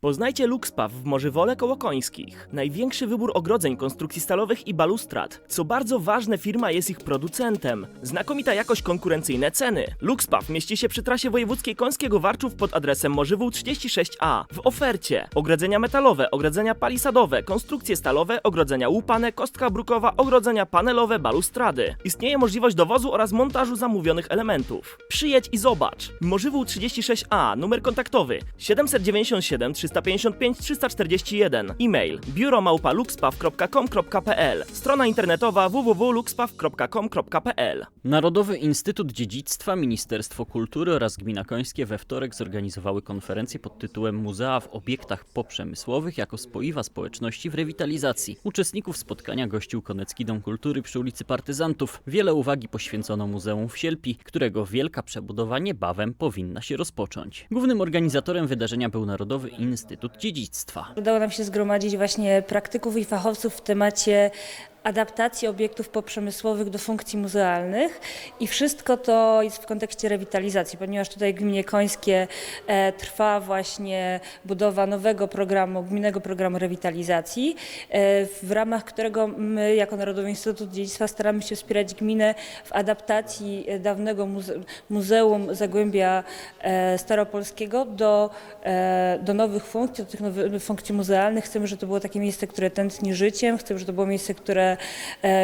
Poznajcie Luxpaw w Morzywole koło Końskich. Największy wybór ogrodzeń konstrukcji stalowych i balustrad. Co bardzo ważne, firma jest ich producentem. Znakomita jakość, konkurencyjne ceny. Luxpaw mieści się przy trasie wojewódzkiej Końskiego Warczów pod adresem Morzywół 36A. W ofercie ogrodzenia metalowe, ogrodzenia palisadowe, konstrukcje stalowe, ogrodzenia łupane, kostka brukowa, ogrodzenia panelowe, balustrady. Istnieje możliwość dowozu oraz montażu zamówionych elementów. Przyjedź i zobacz. Morzywół 36A, numer kontaktowy 797 355 341. E-mail biuromałpaluxpaw.com.pl Strona internetowa www.luxpaw.com.pl Narodowy Instytut Dziedzictwa, Ministerstwo Kultury oraz Gmina Końskie we wtorek zorganizowały konferencję pod tytułem Muzea w obiektach poprzemysłowych jako spoiwa społeczności w rewitalizacji. Uczestników spotkania gościł Konecki Dom Kultury przy ulicy Partyzantów. Wiele uwagi poświęcono Muzeum w Sielpi, którego wielka przebudowa niebawem powinna się rozpocząć. Głównym organizatorem wydarzenia był Narodowy Instytut Dziedzictwa. Udało nam się zgromadzić właśnie praktyków i fachowców w temacie adaptacji obiektów poprzemysłowych do funkcji muzealnych i wszystko to jest w kontekście rewitalizacji, ponieważ tutaj Gminie Końskie e, trwa właśnie budowa nowego programu, gminnego programu rewitalizacji, e, w ramach którego my jako Narodowy Instytut Dziedzictwa staramy się wspierać gminę w adaptacji e, dawnego muze Muzeum Zagłębia Staropolskiego do, do nowych funkcji, do tych nowych funkcji muzealnych. Chcemy, żeby to było takie miejsce, które tętni życiem, chcemy, żeby to było miejsce, które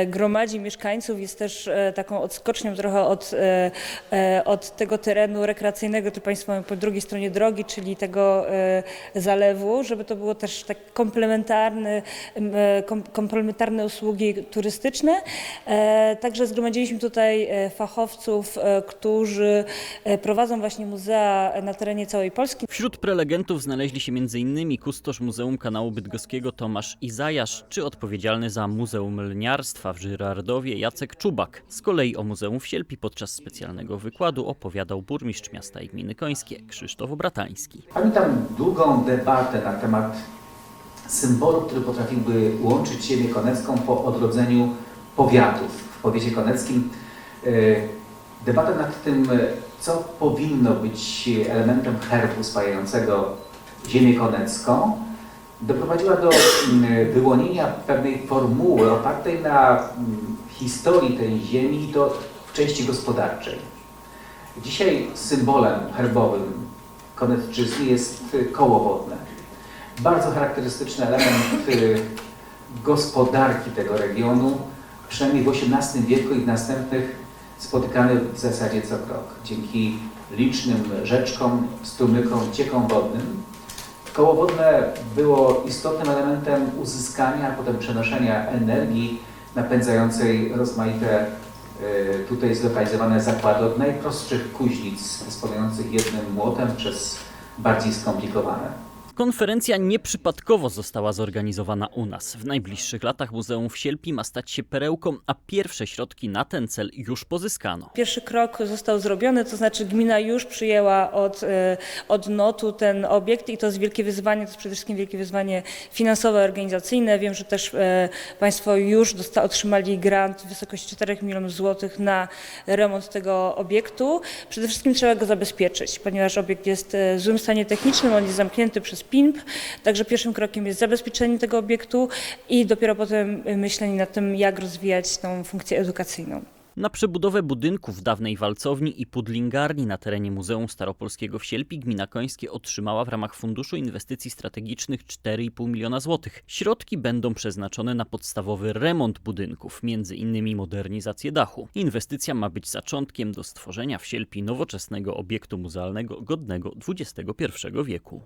gromadzi mieszkańców, jest też e, taką odskocznią trochę od, e, e, od tego terenu rekreacyjnego, który Państwo mają po drugiej stronie drogi, czyli tego e, zalewu, żeby to było też tak komplementarny, e, komplementarne usługi turystyczne. E, Także zgromadziliśmy tutaj e, fachowców, e, którzy e, prowadzą właśnie muzea na terenie całej Polski. Wśród prelegentów znaleźli się m.in. kustosz Muzeum Kanału Bydgoskiego Tomasz Izajasz, czy odpowiedzialny za Muzeum Lniarstwa w Żyrardowie Jacek Czubak. Z kolei o Muzeum w Sielpi podczas specjalnego wykładu opowiadał burmistrz miasta i gminy Końskie Krzysztof Bratański. Pamiętam długą debatę na temat symbolu, który potrafiłby łączyć ziemię konecką po odrodzeniu powiatów w powiecie koneckim. E, Debata nad tym, e, co powinno być elementem herbu spajającego ziemię konecką, doprowadziła do mm, wyłonienia pewnej formuły opartej na mm, historii tej ziemi i w części gospodarczej. Dzisiaj symbolem herbowym Konecczyzny jest y, koło wodne. Bardzo charakterystyczny element y, gospodarki tego regionu, przynajmniej w XVIII wieku i w następnych spotykany w zasadzie co krok. Dzięki licznym rzeczkom, strumykom, ciekom wodnym. Koło wodne było istotnym elementem uzyskania, a potem przenoszenia energii napędzającej rozmaite y, tutaj zlokalizowane zakłady od najprostszych kuźnic dysponujących jednym młotem przez bardziej skomplikowane. Konferencja nieprzypadkowo została zorganizowana u nas. W najbliższych latach Muzeum w Sielpi ma stać się perełką, a pierwsze środki na ten cel już pozyskano. Pierwszy krok został zrobiony, to znaczy gmina już przyjęła od, e, od NOT-u ten obiekt i to jest wielkie wyzwanie, to jest przede wszystkim wielkie wyzwanie finansowe, organizacyjne. Wiem, że też e, Państwo już dosta- otrzymali grant w wysokości 4 milionów złotych na remont tego obiektu. Przede wszystkim trzeba go zabezpieczyć, ponieważ obiekt jest e, w złym stanie technicznym, on jest zamknięty przez PINP, także pierwszym krokiem jest zabezpieczenie tego obiektu i dopiero potem myślenie nad tym, jak rozwijać tą funkcję edukacyjną. Na przebudowę budynków dawnej walcowni i pudlingarni na terenie Muzeum Staropolskiego w Sielpi gmina Końskie otrzymała w ramach Funduszu Inwestycji Strategicznych 4,5 miliona złotych. Środki będą przeznaczone na podstawowy remont budynków, między innymi modernizację dachu. Inwestycja ma być zaczątkiem do stworzenia w Sielpi nowoczesnego obiektu muzealnego godnego XXI wieku.